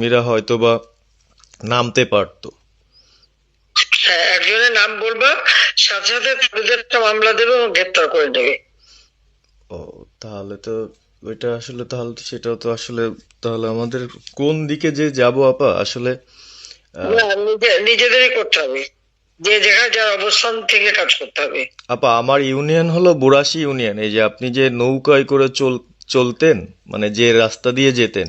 মীরা হয়তোবা নামতে পারতো। হ্যাঁ একজনের নাম বলবা সাথে সাথে তাদের একটা মামলা দেবে এবং গ্রেপ্তার করে নেবে। ও তাহলে তো ওইটা আসলে তাহলে সেটাও তো আসলে তাহলে আমাদের কোন দিকে যে যাব আপা? আসলে নিজেদেরই করতে হবে। যে যার অবস্থান থেকে কাজ করতে হবে। আপা আমার ইউনিয়ন হলো বুড়াশি ইউনিয়ন। এই যে আপনি যে নৌকায় করে চল চলতেন মানে যে রাস্তা দিয়ে যেতেন।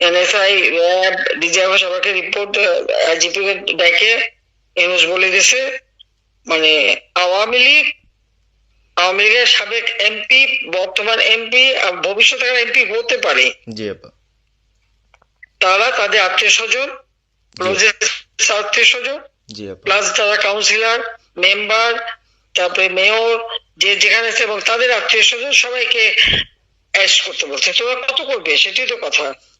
এনএসআই র্যাব ডিজিএফ সবাইকে রিপোর্ট আইজিপি ডেকে এমএস বলে দিছে। মানে আওয়ামী লীগ আওয়ামী লীগের সাবেক এমপি বর্তমান এমপি ভবিষ্যতে এমপি হতে পারে। জি আপা। তারা তাদের আত্মীয় স্বজন আত্মীয় স্বজন প্লাস যারা কাউন্সিলর মেম্বার তারপরে মেয়র যে যেখানে আছে এবং তাদের আত্মীয় স্বজন সবাইকে অ্যাশ করতে বলছে। তোমরা কত করবে? সেটাই তো কথা।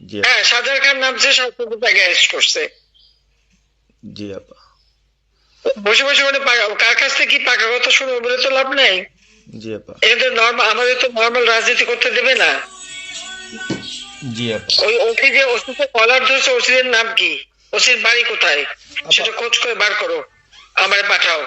হ্যাঁ সাজার খান নামছে শাসক তাকে করছে। জি আপা। বসে বসে মানে কার কাছ থেকে কি পাকা কথা শুনব বলে তো লাভ নাই? জি আপা। নর্মাল আমাদের তো নর্মাল রাজনীতি করতে দেবে না। জি আপা। ওই ওসি যে ওসিতে কলার ধরছে ওসিদের নাম কি? ওসির বাড়ি কোথায়? সেটা খোঁজ করে বার করো। আমারে পাঠাও।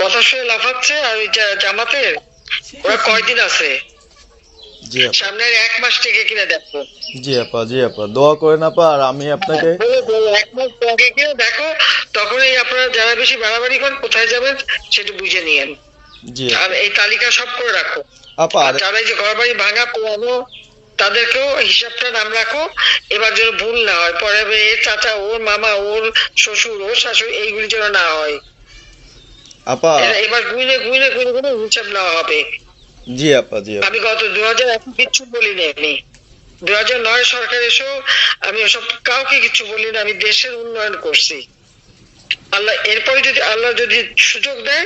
কথা শুনে লাফাচ্ছে আর ওই জামাতের? ওরা কয়দিন আছে? জি আপা। সামনের এক মাস থেকে কিনে দেখো। জি আপা জি আপা। দোয়া করেন আপা আর আমি আপনাকে বলে এক মাস আগে কিনে দেখো তখনই আপনারা যারা বেশি বাড়াবাড়ি করেন কোথায় যাবেন সেটা বুঝে নিয়েন। জি। আর এই তালিকা সব করে রাখো। আপা যারা এই যে ঘর বাড়ি ভাঙা পোড়ানো তাদেরকেও হিসাবটা নাম রাখো। এবার যেন ভুল না হয়। পরে এর চাচা ওর মামা ওর শ্বশুর ওর শাশুড়ি এইগুলি যেন না হয়। আপা। এবার গুইনে গুইনে গুইনে গুইনে হিসাব নেওয়া হবে। জি আপা জি আমি গত দু হাজার এখন কিচ্ছু বলিনি আমি। দু হাজার নয় সরকার এসেও আমি ওসব কাউকে কিছু বলিনি আমি দেশের উন্নয়ন করছি। আল্লাহ এরপরে যদি আল্লাহ যদি সুযোগ দেয়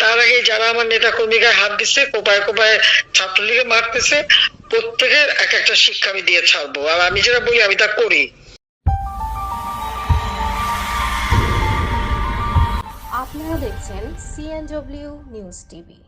তার আগে যারা আমার নেতা কর্মীকে হাত দিচ্ছে কোপায় কোপায় ছাত্রলীগে মারতেছে প্রত্যেকের এক একটা শিক্ষা আমি দিয়ে ছাড়বো। আর আমি যেটা বলি আমি তা করি। আপনারা দেখছেন PNW News TV.